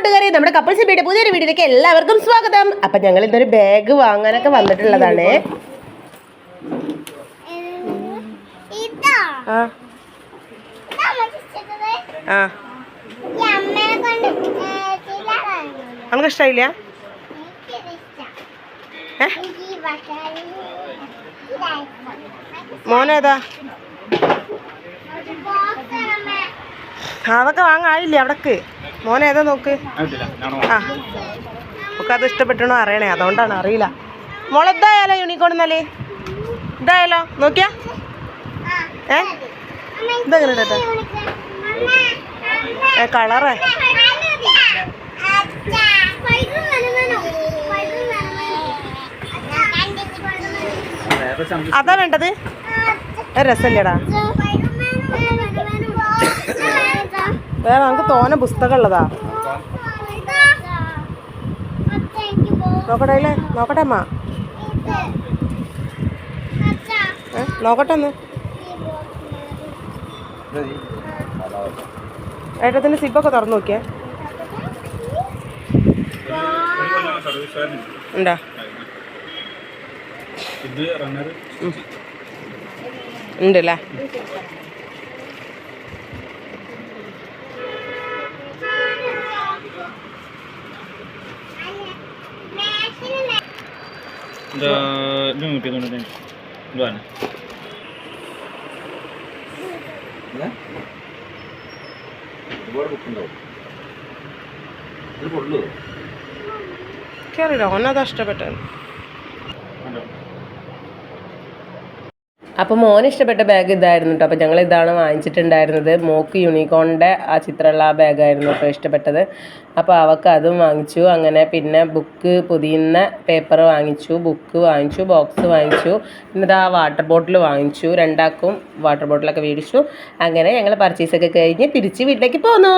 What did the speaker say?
കൂട്ടുകാരെ നമ്മുടെ couples video പുതിയൊരു വീഡിയോയിലേക്ക് എല്ലാവർക്കും സ്വാഗതം. അപ്പൊ ഞങ്ങൾ ഇന്നൊരു ബാഗ് വാങ്ങാനൊക്കെ വന്നിട്ടുള്ളതാണ്. നമുക്ക് ഇഷ്ടമായില്ല ഇതായിഷ്ടം മോനേതാ അതൊക്കെ വാങ്ങായില്ലേ അവിടക്ക്? മോനേതാ നോക്ക്? ആ. നമുക്ക് അത് ഇഷ്ടപ്പെട്ടണോ അറിയണേ അതുകൊണ്ടാണ് അറിയില്ല. മോളെ ഇതായാലോ യൂണിക്കോൺ എന്നാലേ ഇതായാലോ? നോക്കിയാ? ആ ഏ? ഇതെങ്ങനെ ഇടട്ടെ? ഏ കളറേ അതാ വേണ്ടത്? രസമില്ലടാ. രസല്ലേടാ വേറെ നമുക്ക് തോന പുസ്തകം ഉള്ളതാ നോക്കട്ടെ അല്ലേ? നോക്കട്ടെ അമ്മ. നോക്കട്ടെ ഒന്ന്. ഏട്ടത്തിന്റെ സിബൊക്കെ തുറന്നു നോക്കിയേ. ഉണ്ടാ? റണ്ണർ ഉണ്ട് അല്ലേ ഇത് ഇത് നൂറ്റി തൊണ്ണൂറ്റി ഇതാണ് എനിക്കറിയില്ല ഓനതാ ഇഷ്ടപ്പെട്ടത് അപ്പോൾ മോന് ഇഷ്ടപ്പെട്ട ബാഗ് ഇതായിരുന്നു കേട്ടോ അപ്പോൾ ഞങ്ങൾ ഇതാണ് വാങ്ങിച്ചിട്ടുണ്ടായിരുന്നത്. മോക്ക് യൂണിക്കോണിന്റെ ആ ചിത്രമുള്ള ആ ബാഗായിരുന്നു കേട്ടോ ഇഷ്ടപ്പെട്ടത്. അപ്പോൾ അവൾക്ക് അതും വാങ്ങിച്ചു. അങ്ങനെ പിന്നെ ബുക്ക് പുതിയുന്ന പേപ്പർ വാങ്ങിച്ചു. ബുക്ക് വാങ്ങിച്ചു ബോക്സ് വാങ്ങിച്ചു. എന്നിട്ട് ആ വാട്ടർ ബോട്ടിൽ വാങ്ങിച്ചു. രണ്ടാക്കും വാട്ടർ ബോട്ടിലൊക്കെ മേടിച്ചു. അങ്ങനെ ഞങ്ങൾ പർച്ചേസൊക്കെ കഴിഞ്ഞ് തിരിച്ച് വീട്ടിലേക്ക് പോന്നു.